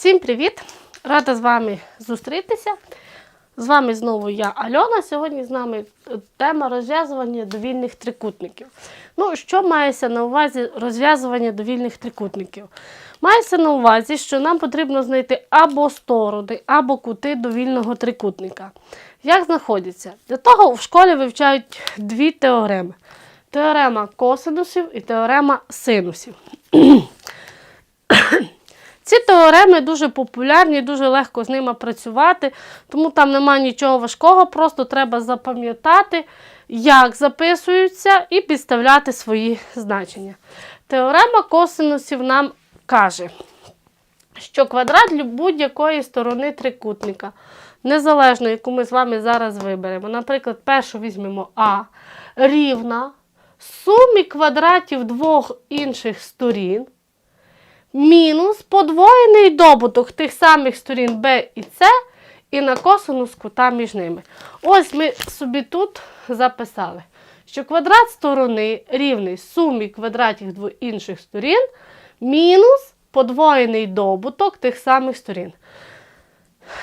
Всім привіт! Рада з вами зустрітися. З вами знову я, Альона. Сьогодні з нами е, тема розв'язування довільних трикутників. Ну, що мається на увазі розв'язування довільних трикутників? Мається на увазі, що нам потрібно знайти або сторони, або кути довільного трикутника. Як знаходяться? Для того в школі вивчають дві теореми: теорема косинусів і теорема синусів. Ці теореми дуже популярні, дуже легко з ними працювати, тому там немає нічого важкого, просто треба запам'ятати, як записуються, і підставляти свої значення. Теорема косинусів нам каже, що квадрат будь-якої сторони трикутника, незалежно, яку ми з вами зараз виберемо. Наприклад, першу візьмемо А, рівна сумі квадратів двох інших сторін мінус подвоєний добуток тих самих сторін B і С і на косинус кута між ними. Ось ми собі тут записали, що квадрат сторони рівний сумі квадратів двох інших сторін мінус подвоєний добуток тих самих сторін.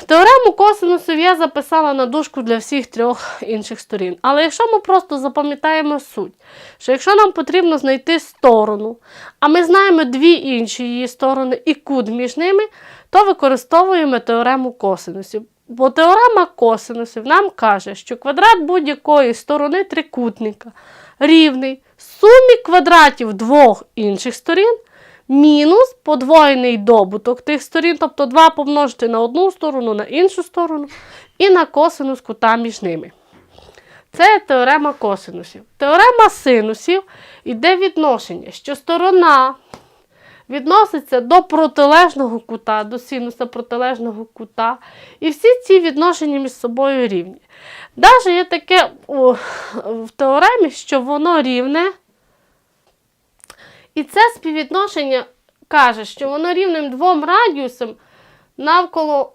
Теорему косинусів я записала на дужку для всіх трьох інших сторін. Але якщо ми просто запам'ятаємо суть, що якщо нам потрібно знайти сторону, а ми знаємо дві інші її сторони і кут між ними, то використовуємо теорему косинусів. Бо теорема косинусів нам каже, що квадрат будь-якої сторони трикутника рівний сумі квадратів двох інших сторін мінус подвоєний добуток тих сторін, тобто 2 помножити на одну сторону, на іншу сторону, і на косинус кута між ними. Це теорема косинусів. Теорема синусів йде відношення, що сторона відноситься до протилежного кута, до синуса протилежного кута. І всі ці відношення між собою рівні. Навіть є таке о, в теоремі, що воно рівне. І це співвідношення каже, що воно рівним двом радіусам навколо,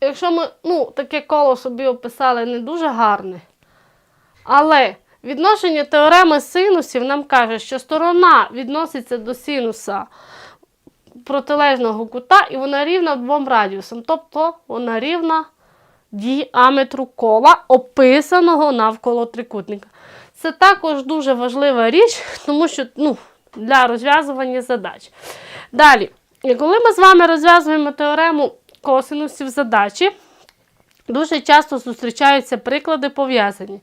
якщо ми ну, таке коло собі описали, не дуже гарне. Але відношення теореми синусів нам каже, що сторона відноситься до синуса протилежного кута, і вона рівна двом радіусам. Тобто вона рівна діаметру кола, описаного навколо трикутника. Це також дуже важлива річ, тому що ну, для розв'язування задач. Далі, коли ми з вами розв'язуємо теорему косинусів задачі, дуже часто зустрічаються приклади пов'язані.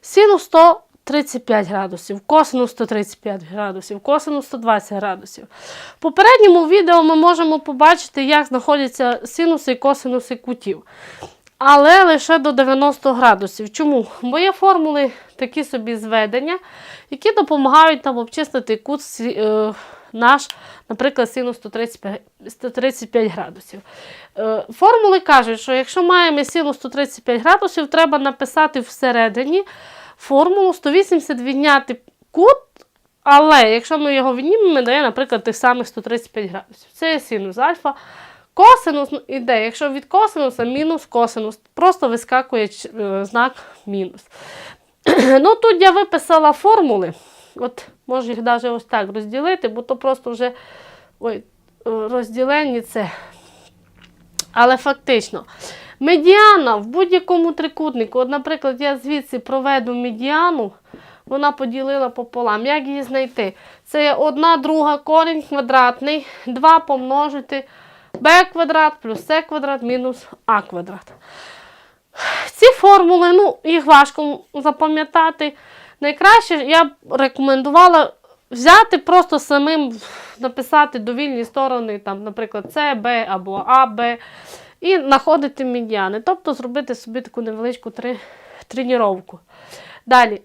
Синус 135 градусів, косинус 135 градусів, косинус 120 градусів. В попередньому відео ми можемо побачити, як знаходяться синуси і косинуси кутів. Але лише до 90 градусів. Чому? Бо є формули такі собі зведення, які допомагають нам обчислити кут е, наш, наприклад, синус 135, 135 градусів. Е, формули кажуть, що якщо маємо синус 135 градусів, треба написати всередині формулу 180 відняти кут, але якщо ми його віднімемо, дає, наприклад, тих самих 135 градусів. Це є синус альфа. Косинус ну, іде, якщо від косинуса мінус косинус, просто вискакує е, знак мінус. ну тут я виписала формули. От можу їх навіть ось так розділити, бо то просто вже ой, розділені це. Але фактично, медіана в будь-якому трикутнику, от, наприклад, я звідси проведу медіану, вона поділила пополам. Як її знайти? Це є одна друга корінь квадратний, 2 помножити b квадрат плюс c квадрат мінус а квадрат. Ці формули, ну, їх важко запам'ятати. Найкраще я б рекомендувала взяти просто самим написати довільні сторони, там, наприклад, С, Б або А, Б, і знаходити медіани. Тобто зробити собі таку невеличку три, тренування. Далі.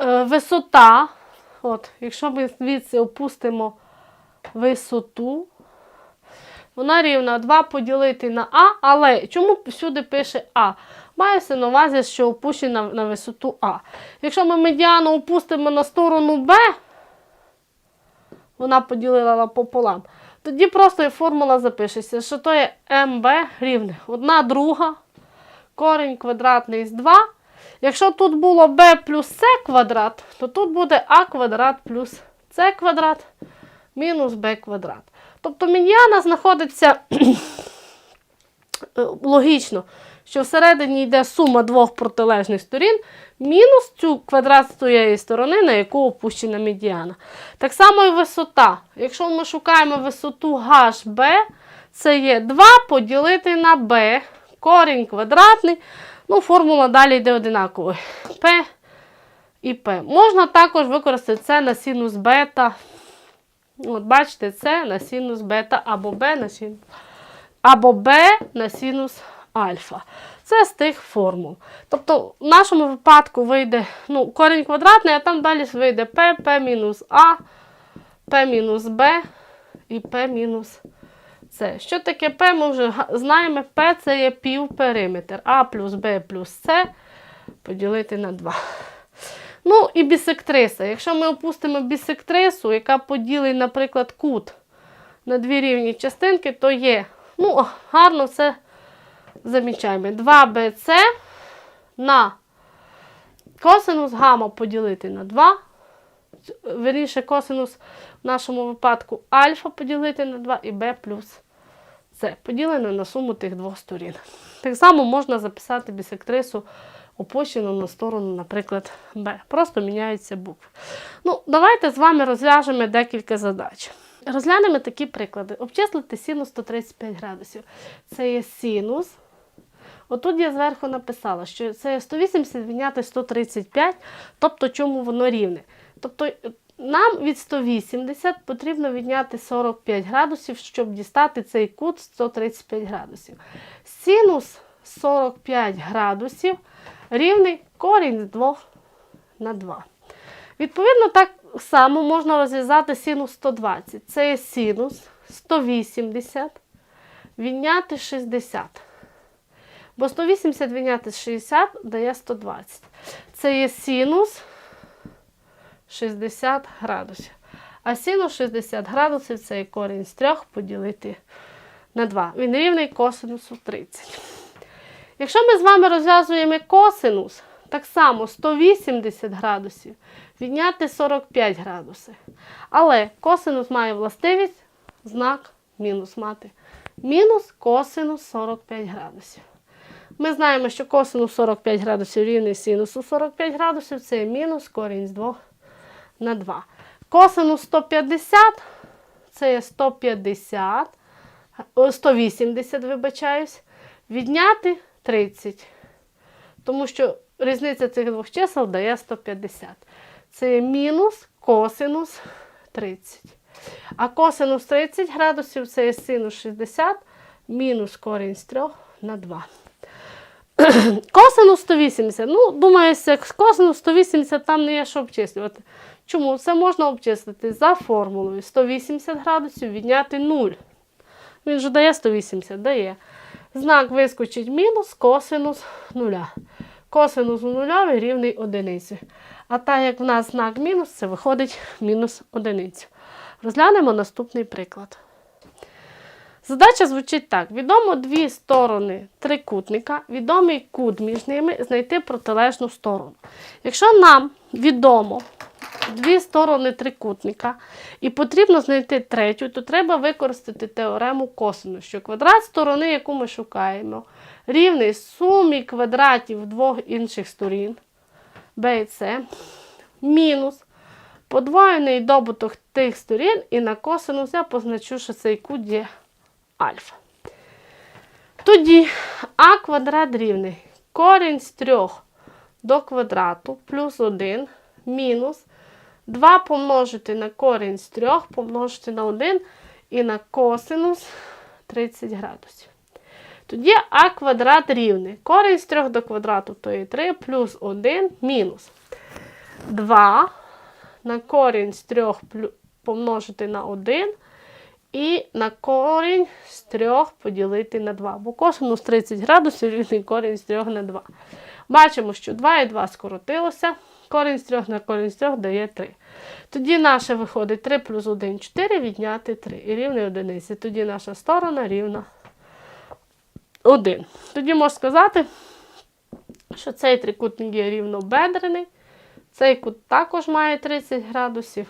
Е, висота. От, якщо ми звідси опустимо висоту, вона рівна 2 поділити на А, але чому всюди пише А? Мається на увазі, що опущена на висоту А. Якщо ми медіану опустимо на сторону Б, вона поділила пополам, тоді просто формула запишеться, що то є МБ рівне 1 друга, корінь квадратний з 2. Якщо тут було b плюс c квадрат, то тут буде а квадрат плюс c квадрат мінус b квадрат. Тобто медіана знаходиться е, логічно, що всередині йде сума двох протилежних сторін, мінус цю квадрат з тієї сторони, на яку опущена медіана. Так само і висота. Якщо ми шукаємо висоту HB, це є 2 поділити на b, корінь квадратний. Ну, формула далі йде одинаковою. P і P. Можна також використати це на синус бета. От бачите, це на синус бета або b на синус, або b на синус альфа. Це з тих формул. Тобто, в нашому випадку вийде ну, корінь квадратний, а там далі вийде p, p мінус a, p мінус b і p мінус c. Що таке p? Ми вже знаємо, p це є півпериметр. a плюс b плюс c поділити на 2. Ну і бісектриса. Якщо ми опустимо бісектрису, яка поділить, наприклад, кут на дві рівні частинки, то є, ну, гарно все замічаємо. 2bc на косинус гамма поділити на 2. Верніше, косинус в нашому випадку альфа поділити на 2 і b плюс c поділено на суму тих двох сторін. Так само можна записати бісектрису опущену на сторону, наприклад, b. Просто міняються букви. Ну, давайте з вами розв'яжемо декілька задач. Розглянемо такі приклади. Обчислити синус 135 градусів. Це є синус. Отут я зверху написала, що це 180 відняти 135, тобто чому воно рівне. Тобто е, нам від 180 потрібно відняти 45 градусів, щоб дістати цей кут 135 градусів. Синус 45 градусів рівний корінь з 2 на 2. Відповідно, так само можна розв'язати синус 120. Це є синус 180 відняти 60. Бо 180 відняти 60 дає 120. Це є синус 60 градусів. А синус 60 градусів це є корінь з 3 поділити на 2. Він рівний косинусу 30. Якщо ми з вами розв'язуємо косинус, так само 180 градусів відняти 45 градусів. Але косинус має властивість знак мінус мати. Мінус косинус 45 градусів. Ми знаємо, що косинус 45 градусів рівний синусу 45 градусів, це мінус корінь з 2 на 2. Косинус 150 це є 150, 180, вибачаюсь, відняти 30. Тому що різниця цих двох чисел дає 150. Це є мінус косинус 30. А косинус 30 градусів це є синус 60 мінус корінь з 3 на 2. Косинус 180. Ну, думаю, як косинус 180 там не є що обчислювати. Чому? Це можна обчислити за формулою 180 градусів відняти 0. Він же дає 180, дає. Знак вискочить мінус косинус 0. Косинус нуля рівний одиниці. А так як в нас знак мінус, це виходить мінус одиницю. Розглянемо наступний приклад. Задача звучить так: відомо дві сторони трикутника, відомий кут між ними, знайти протилежну сторону. Якщо нам відомо дві сторони трикутника і потрібно знайти третю, то треба використати теорему косину, що квадрат сторони, яку ми шукаємо, рівний сумі квадратів двох інших сторін b і c, мінус подвоєний добуток тих сторін, і на косинус я позначу, що цей кут є альфа. Тоді а квадрат рівний корінь з 3 до квадрату плюс 1 мінус 2 помножити на корінь з 3 помножити на 1 і на косинус 30 градусів. Тоді а квадрат рівний. Корінь з 3 до квадрату то є 3 плюс 1 мінус 2 на корінь з 3 помножити на 1 і на корінь з 3 поділити на 2. Бо косинус 30 градусів рівний корінь з 3 на 2. Бачимо, що 2 і 2 скоротилося. Корінь з 3 на корінь з 3 дає 3. Тоді наше виходить 3 плюс 1 4 відняти 3 і рівний одиниці. Тоді наша сторона рівна 1. Тоді можна сказати, що цей трикутник є рівнобедрений. Цей кут також має 30 градусів.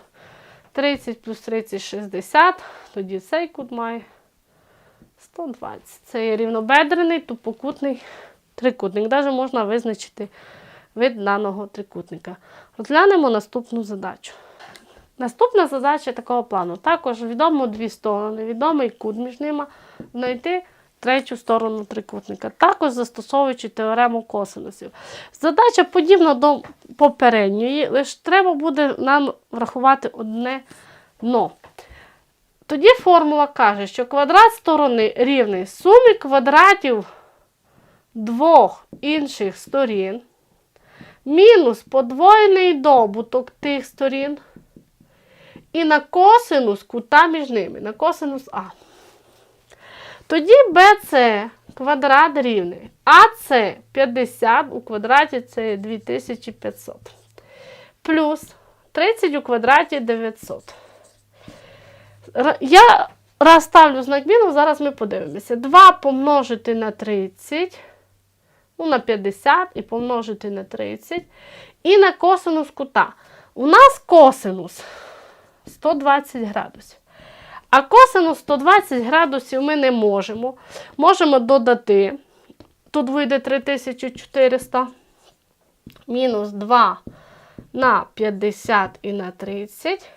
30 плюс 30 60. Тоді цей кут має 120. Це є рівнобедрений, тупокутний трикутник. Навіть можна визначити вид даного трикутника. Розглянемо наступну задачу. Наступна задача такого плану. Також відомо дві сторони, відомий кут між ними, знайти третю сторону трикутника. Також застосовуючи теорему косинусів. Задача подібна до попередньої, лише треба буде нам врахувати одне но. Тоді формула каже, що квадрат сторони рівний сумі квадратів двох інших сторін мінус подвоєний добуток тих сторін і на косинус кута між ними, на косинус А. Тоді BC квадрат рівний. АС 50 у квадраті це 2500. Плюс 30 у квадраті 900. Я раз ставлю знак мінус, зараз ми подивимося. 2 помножити на 30, ну, на 50 і помножити на 30. І на косинус кута. У нас косинус 120 градусів. А косинус 120 градусів ми не можемо. Можемо додати. Тут вийде 3400 мінус 2 на 50 і на 30.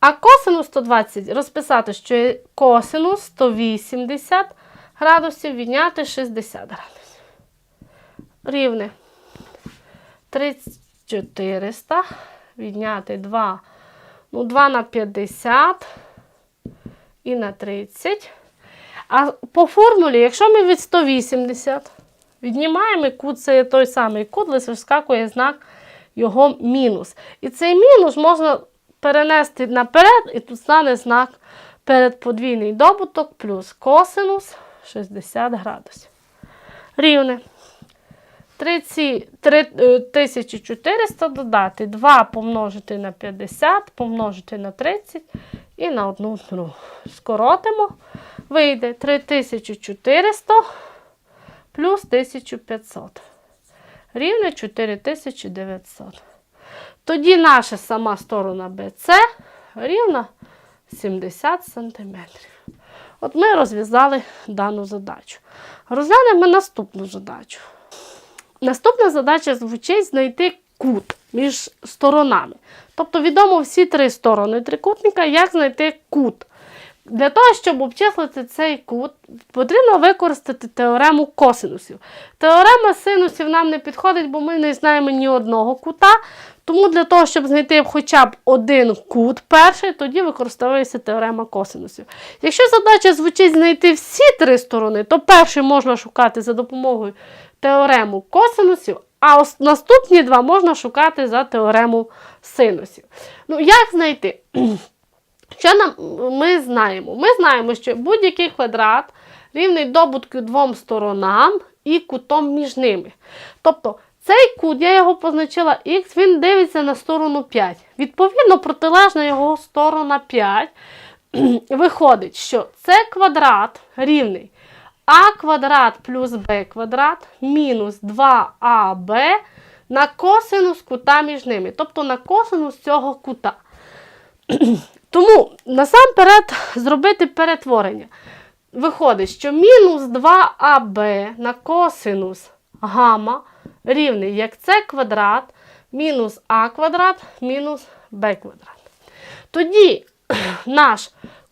А косинус 120 розписати, що є косинус 180 градусів відняти 60 градусів. Рівне 3400 відняти 2. Ну, 2 на 50 і на 30. А по формулі, якщо ми від 180 віднімаємо кут, це той самий кут, лише вскакує знак його мінус. І цей мінус можна перенести наперед, і тут стане знак перед подвійний добуток плюс косинус 60 градусів. Рівне. 30, 3400 додати 2 помножити на 50, помножити на 30 і на одну другу. Скоротимо. Вийде 3400 плюс 1500. Рівне 4900. Тоді наша сама сторона BC рівна 70 см. От ми розв'язали дану задачу. Розглянемо наступну задачу. Наступна задача звучить знайти кут між сторонами. Тобто відомо всі три сторони трикутника, як знайти кут. Для того, щоб обчислити цей кут, потрібно використати теорему косинусів. Теорема синусів нам не підходить, бо ми не знаємо ні одного кута. Тому для того, щоб знайти хоча б один кут перший, тоді використовується теорема косинусів. Якщо задача звучить знайти всі три сторони, то перший можна шукати за допомогою теорему косинусів, а наступні два можна шукати за теорему синусів. Ну, як знайти? Що нам ми знаємо? Ми знаємо, що будь-який квадрат рівний добутку двом сторонам і кутом між ними. Тобто цей кут, я його позначила х, він дивиться на сторону 5. Відповідно, протилежна його сторона 5. Виходить, що це квадрат рівний а квадрат плюс b квадрат мінус 2аб на косинус кута між ними. Тобто на косинус цього кута. Тому насамперед зробити перетворення. Виходить, що мінус 2аб на косинус гамма рівний як це квадрат мінус а квадрат мінус b квадрат. Тоді наш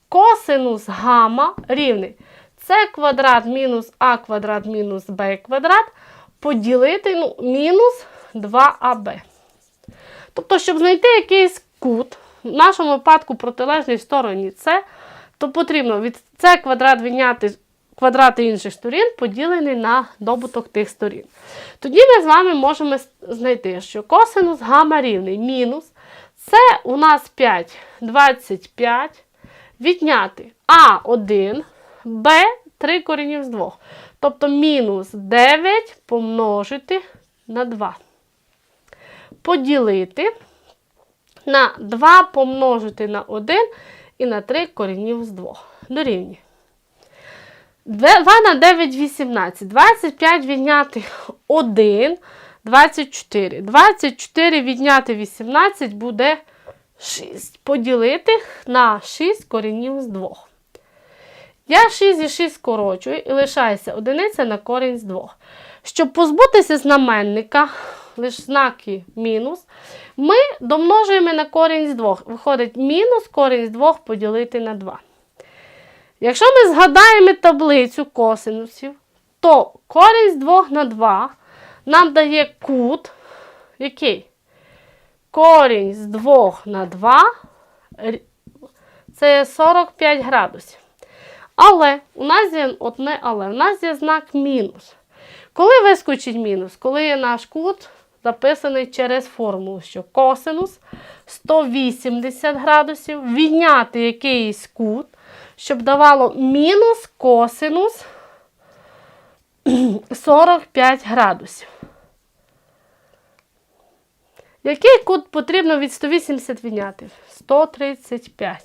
косинус гамма рівний це квадрат мінус а квадрат мінус b квадрат поділити ну, мінус 2аб. Тобто, щоб знайти якийсь кут, в нашому випадку протилежній стороні С, то потрібно від С квадрат відняти квадрати інших сторін, поділений на добуток тих сторін. Тоді ми з вами можемо знайти, що косинус гамма рівний мінус. Це у нас 5, 25, відняти А1, Б 3 коренів з 2. Тобто мінус 9 помножити на 2. Поділити на 2 помножити на 1 і на 3 коренів з 2. Дорівнює. 2 на 9 18. 25 відняти 1, 24. 24 відняти 18 буде 6 поділити на 6 коренів з 2. Я 6 і 6 скорочую і лишається одиниця на корінь з 2. Щоб позбутися знаменника, лише знаки мінус, ми домножуємо на корінь з 2. Виходить мінус корінь з 2 поділити на 2. Якщо ми згадаємо таблицю косинусів, то корінь з 2 на 2 нам дає кут, який? Корінь з 2 на 2 це 45 градусів. Але у нас є одне але, у нас є знак мінус. Коли вискочить мінус? Коли наш кут записаний через формулу, що косинус 180 градусів, відняти якийсь кут, щоб давало мінус косинус 45 градусів. Який кут потрібно від 180 відняти? 135.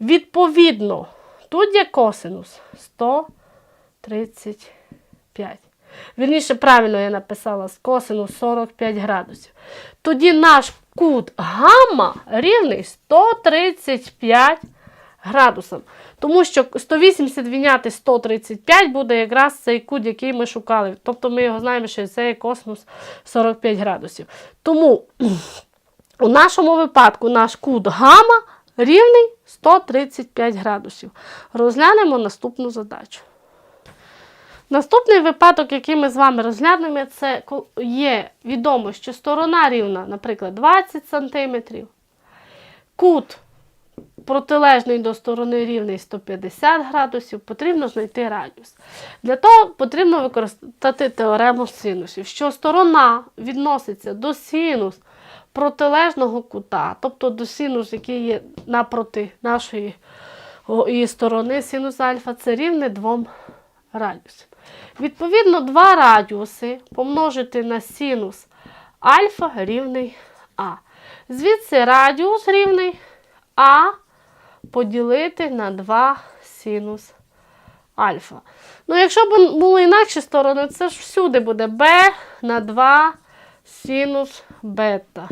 Відповідно, тут є косинус 135. Вірніше, правильно я написала з косинус 45 градусів. Тоді наш кут гамма рівний 135 градусам. Тому що 180 відняти 135 буде якраз цей кут, який ми шукали. Тобто ми його знаємо, що це є косинус 45 градусів. Тому у нашому випадку наш кут гамма рівний 135 градусів. Розглянемо наступну задачу. Наступний випадок, який ми з вами розглянемо, це є відомо, що сторона рівна, наприклад, 20 см. Кут протилежний до сторони рівний 150 градусів, потрібно знайти радіус. Для того потрібно використати теорему синусів, що сторона відноситься до синус протилежного кута, тобто до синус, який є напроти нашої її сторони, синус альфа, це рівне двом радіусам. Відповідно, два радіуси помножити на синус альфа рівний А. Звідси радіус рівний А поділити на 2 синус альфа. Ну, якщо б були інакші сторони, це ж всюди буде b на 2 синус бета.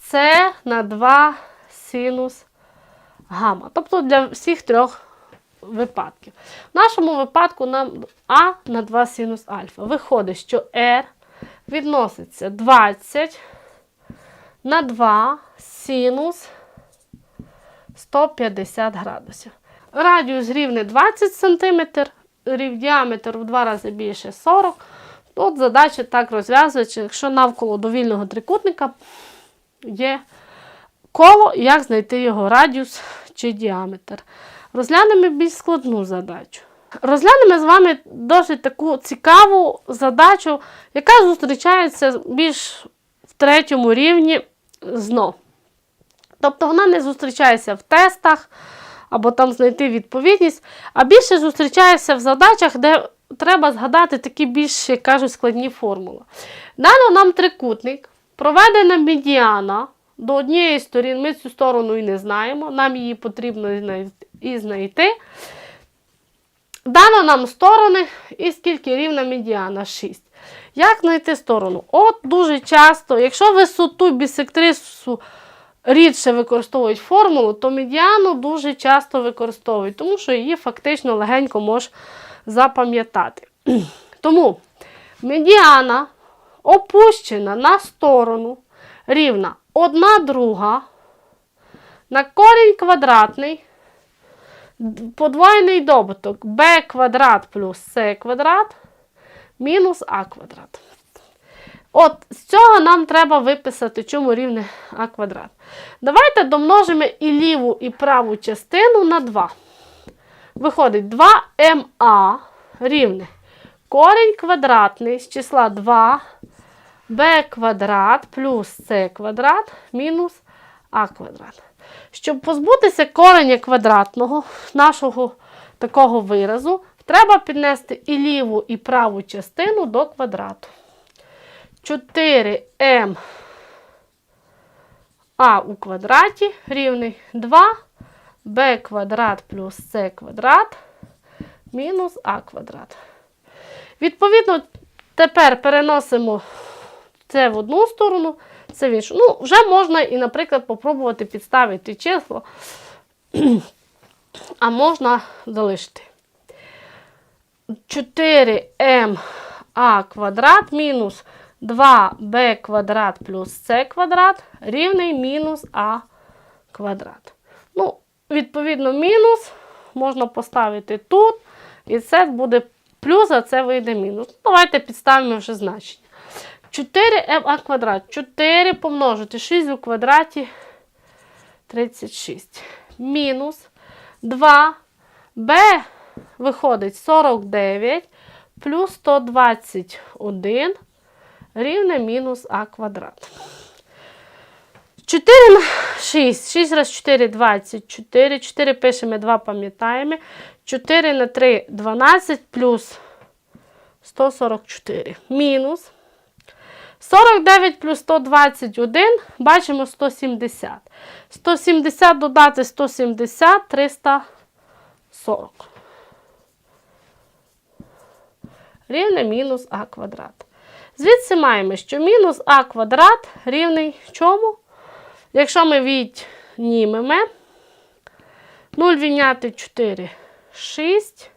С на 2 синус гамма. Тобто для всіх трьох випадків. В нашому випадку нам А на 2 синус альфа. Виходить, що R відноситься 20 на 2 синус 150 градусів. Радіус рівний 20 см, діаметр в два рази більше 40 Тут задача так розв'язується, якщо навколо довільного трикутника є коло, як знайти його радіус чи діаметр. Розглянемо більш складну задачу. Розглянемо з вами досить таку цікаву задачу, яка зустрічається більш в третьому рівні знов. Тобто вона не зустрічається в тестах або там знайти відповідність, а більше зустрічається в задачах, де треба згадати такі більш, як кажуть, складні формули. Дано нам трикутник, проведена медіана до однієї сторін, ми цю сторону і не знаємо, нам її потрібно і знайти. Дано нам сторони і скільки рівна медіана 6. Як знайти сторону? От дуже часто, якщо висоту бісектрису рідше використовують формулу, то медіану дуже часто використовують, тому що її фактично легенько можеш запам'ятати. Тому медіана опущена на сторону рівна 1 друга на корінь квадратний подвоєний добуток b квадрат плюс c квадрат мінус а квадрат. От з цього нам треба виписати, чому рівне а квадрат. Давайте домножимо і ліву, і праву частину на 2. Виходить 2ma рівне корінь квадратний з числа 2 b квадрат плюс c квадрат мінус а квадрат. Щоб позбутися кореня квадратного нашого такого виразу, треба піднести і ліву, і праву частину до квадрату. 4m а у квадраті рівний 2 b квадрат плюс c квадрат мінус а квадрат. Відповідно, тепер переносимо це в одну сторону, це в іншу. Ну, вже можна і, наприклад, попробувати підставити число, а можна залишити. 4ma квадрат мінус 2b квадрат плюс c квадрат рівний мінус а квадрат. Ну, відповідно, мінус можна поставити тут, і це буде плюс, а це вийде мінус. Ну, Давайте підставимо вже значення. 4ma квадрат. 4 помножити 6 у квадраті 36. Мінус 2b виходить 49 плюс 121 рівне мінус а квадрат. 4 на 6. 6 раз 4 24. 4 пишемо, 2 пам'ятаємо. 4 на 3 12 плюс 144. Мінус. 49 плюс 121, бачимо 170. 170 додати 170, 340. Рівне мінус а квадрат. Звідси маємо, що мінус а квадрат рівний чому? Якщо ми віднімемо 0 відняти 4, 6.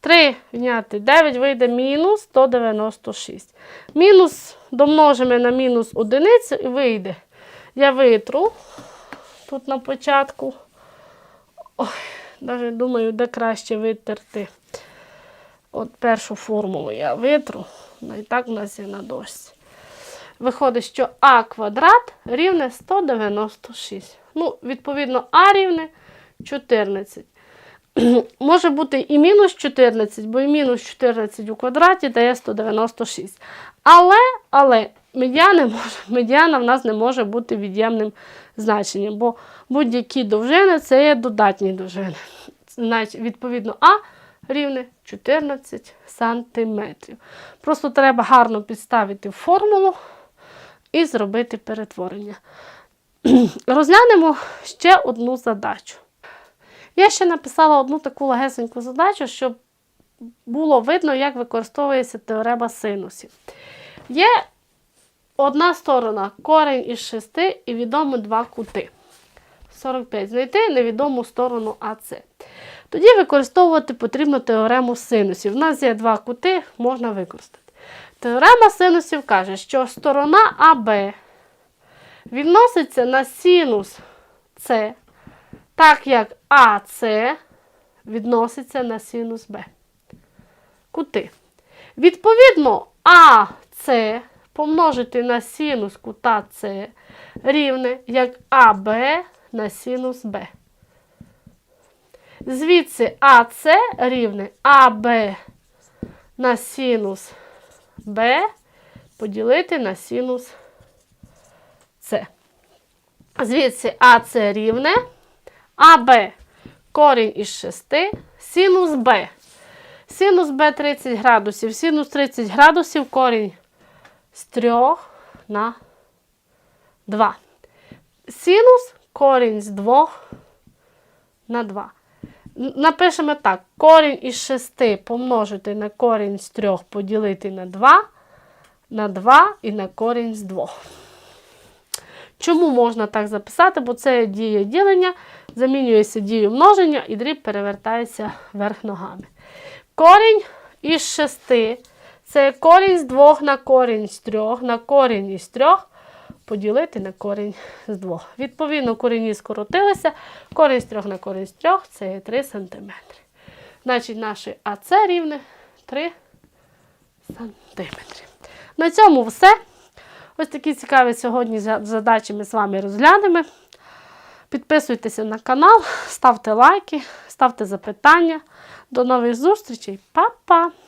3 відняти 9 вийде мінус 196. Мінус домножимо на мінус одиницю і вийде. Я витру тут на початку. Ой, навіть думаю, де краще витерти. От першу формулу я витру. Ну, і так в нас є на дошці. Виходить, що а квадрат рівне 196. Ну, відповідно, а рівне 14. Може бути і мінус 14, бо і мінус 14 у квадраті дає 196. Але але медіана, може, медіана в нас не може бути від'ємним значенням, бо будь-які довжини це є додатні довжини. Значить, відповідно, А рівне 14 сантиметрів. Просто треба гарно підставити формулу і зробити перетворення. Розглянемо ще одну задачу. Я ще написала одну таку легесеньку задачу, щоб було видно, як використовується теорема синусів. Є одна сторона корень із 6 і відомо два кути. 45. Знайти невідому сторону АС. Тоді використовувати потрібно теорему синусів. У нас є два кути, можна використати. Теорема синусів каже, що сторона АБ відноситься на синус С так як АС відноситься на синус Б. Кути. Відповідно, АС помножити на синус кута С рівне як АБ на синус Б. Звідси АС рівне АБ на синус Б поділити на синус С. Звідси АС рівне АБ корінь із 6, синус Б. Синус Б 30 градусів, синус 30 градусів, корінь з 3 на 2. Синус корінь з 2 на 2. Напишемо так: корінь із 6 помножити на корінь з 3 поділити на 2, на 2 і на корінь з 2. Чому можна так записати? Бо це дія ділення, замінюється дією множення і дріб перевертається вверх ногами. Корінь із 6 це корінь з 2 на корінь з 3, на корінь із 3 поділити на корінь з 2. Відповідно, корінні скоротилися. Корінь з 3 на корінь з 3 це є 3 см. Значить, наше АЦ рівне 3 см. На цьому все. Ось такі цікаві сьогодні задачі ми з вами розглянемо. Підписуйтеся на канал, ставте лайки, ставте запитання. До нових зустрічей. Па-па!